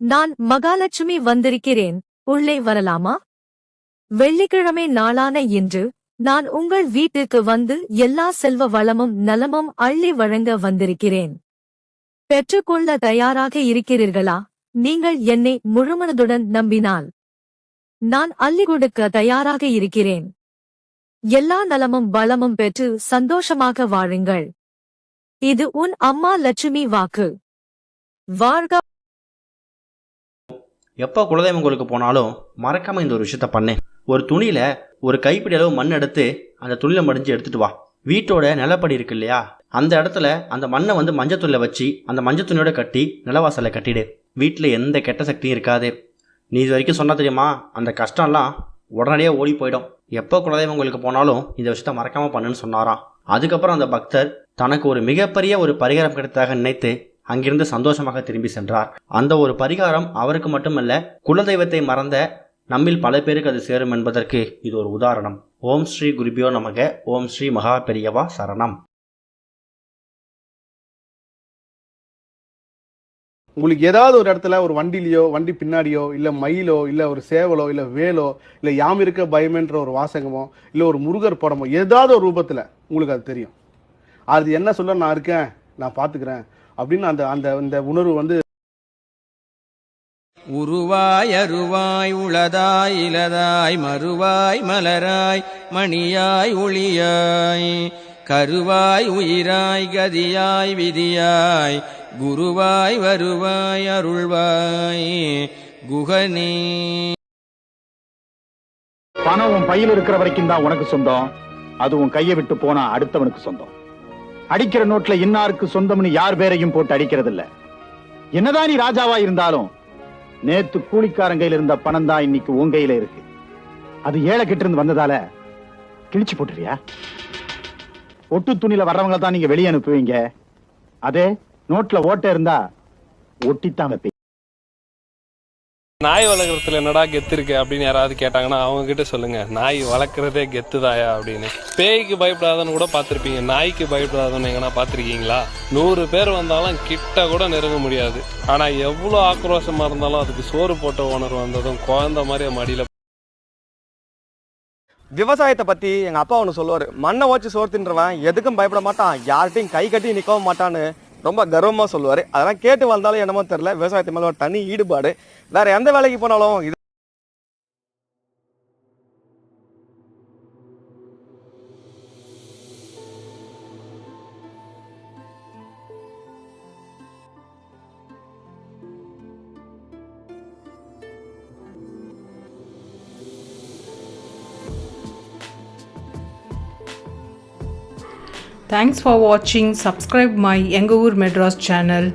நான் மகாலட்சுமி வந்திருக்கிறேன். உள்ளே வரலாமா? வெள்ளிக்கிழமை நாளான இன்று நான் உங்கள் வீட்டிற்கு வந்து எல்லா செல்வ வளமும் நலமும் அள்ளி வழங்க வந்திருக்கிறேன். பெற்றுக்கொள்ள தயாராக இருக்கிறீர்களா? நீங்கள் என்னை முழுமனதுடன் நம்பினால் நான் அள்ளி கொடுக்க தயாராக இருக்கிறேன். எல்லா நலமும் வளமும் பெற்று சந்தோஷமாக வாழுங்கள். இது உன் அம்மா லட்சுமி வாக்கு. வாழ்க எப்போ குலதெய்வம் கோயிலுக்கு போனாலும் மறக்காமல் இந்த ஒரு விஷயத்த பண்ணு. ஒரு துணியில் ஒரு கைப்பிடி அளவு மண் எடுத்து அந்த துணியில் மடிஞ்சு எடுத்துட்டு வா. வீட்டோட நிலப்படி இருக்கு இல்லையா? அந்த இடத்துல அந்த மண்ணை வந்து மஞ்சத்துள்ள வச்சு அந்த மஞ்சள் துணியோட கட்டி நிலவாசலை கட்டிடு. வீட்டில் எந்த கெட்ட சக்தியும் இருக்காது. நீ இது வரைக்கும் சொன்ன தெரியுமா? அந்த கஷ்டம்லாம் உடனடியாக ஓடி போயிடும். எப்போ குலதெய்வம் கோயிலுக்கு போனாலும் இந்த விஷயத்த மறக்காமல் பண்ணுன்னு சொன்னாராம். அதுக்கப்புறம் அந்த பக்தர் தனக்கு ஒரு மிகப்பெரிய ஒரு பரிகாரம் கிடைத்ததாக நினைத்து அங்கிருந்து சந்தோஷமாக திரும்பி சென்றார். அந்த ஒரு பரிகாரம் அவருக்கு மட்டுமல்ல குலதெய்வத்தை மறந்த நம்மில் பல பேருக்கு அது சேரும் என்பதற்கு இது ஒரு உதாரணம். ஓம் ஸ்ரீ குருபியோ நமக ஓம் ஸ்ரீ மகா பெரியவா சரணம். உங்களுக்கு ஏதாவது ஒரு இடத்துல ஒரு வண்டிலேயோ வண்டி பின்னாடியோ இல்லை மயிலோ இல்லை ஒரு சேவலோ இல்லை வேலோ இல்லை யாம் இருக்க பயமென்ற ஒரு வாசகமோ இல்லை ஒரு முருகர் படமோ ஏதாவது ஒரு ரூபத்தில் உங்களுக்கு அது தெரியும். அது என்ன சொல்ல நான் இருக்கேன் நான் பார்த்துக்கிறேன் அப்படின்னு அந்த அந்த அந்த உணர்வு வந்து உருவாய் அருவாய் உளதாய் இலதாய் மறுவாய் மலராய் மணியாய் ஒளியாய். கருவாய் உயிராய் கதியாய் விதியாய். குருவாய் வருவாய் அருள்வாய். குகனே. பணம் உன் பையில இருக்கிற வரைக்கும் தான் உனக்கு சொந்தம். அது உன் கையை விட்டு போனா அடுத்தவனுக்கு சொந்தம். அடிக்கிற நோட்ல இன்னாருக்கு சொந்தம்னு யார் பேரையும் போட்டு அடிக்கிறது இல்ல என்னதான் நீ ராஜாவா இருந்தாலும் நேத்து கூலிக்காரன் கையில இருந்த பணம் தான் இன்னைக்கு உன் கையில இருக்கு. அது ஏழை கிட்ட இருந்து வந்ததால கிழிச்சு போட்டுறியா? ஒட்டு துணியில வர்றவங்களை தான் நீங்க வெளியே அனுப்புவீங்க. அதே நோட்ல ஓட்ட இருந்தா ஒட்டித்தான் வைப்பீங்க. நாய் வளர்க்குறதுல என்னடா கெத்து இருக்கு அப்படின்னு யாராவது கேட்டாங்கன்னா அவங்க கிட்ட சொல்லுங்க. நாய் வளர்க்குறதே கெத்துதாயா அப்படின்னு. பேய்க்கு பயப்படாதன்னு கூட பார்த்துருப்பீங்க. நாய்க்கு பயப்படாதன்னு எங்கன்னா பார்த்துருக்கீங்களா? நூறு பேர் வந்தாலும் கிட்ட கூட நெருங்க முடியாது. ஆனால் எவ்வளோ ஆக்ரோஷமா இருந்தாலும் அதுக்கு சோறு போட்ட உணர்வு வந்ததும் குழந்த மாதிரி மடியில் விவசாயத்தை பற்றி எங்கள் அப்பா ஒன்று சொல்லுவார். மண்ணை வச்சு சோறு தின்றவன் எதுக்கும் பயப்பட மாட்டான். யார்கிட்டையும் கை கட்டி நிற்கவும் மாட்டான்னு ரொம்ப கர்வமா சொல்லுவார். அதெல்லாம் கேட்டு வந்தாலும் என்னமோ தெரியல. விவசாயத்து மேல ஒரு தனி ஈடுபாடு. வேற எந்த வேலைக்கு போனாலும் Thanks for watching. Subscribe my Engour Madras channel.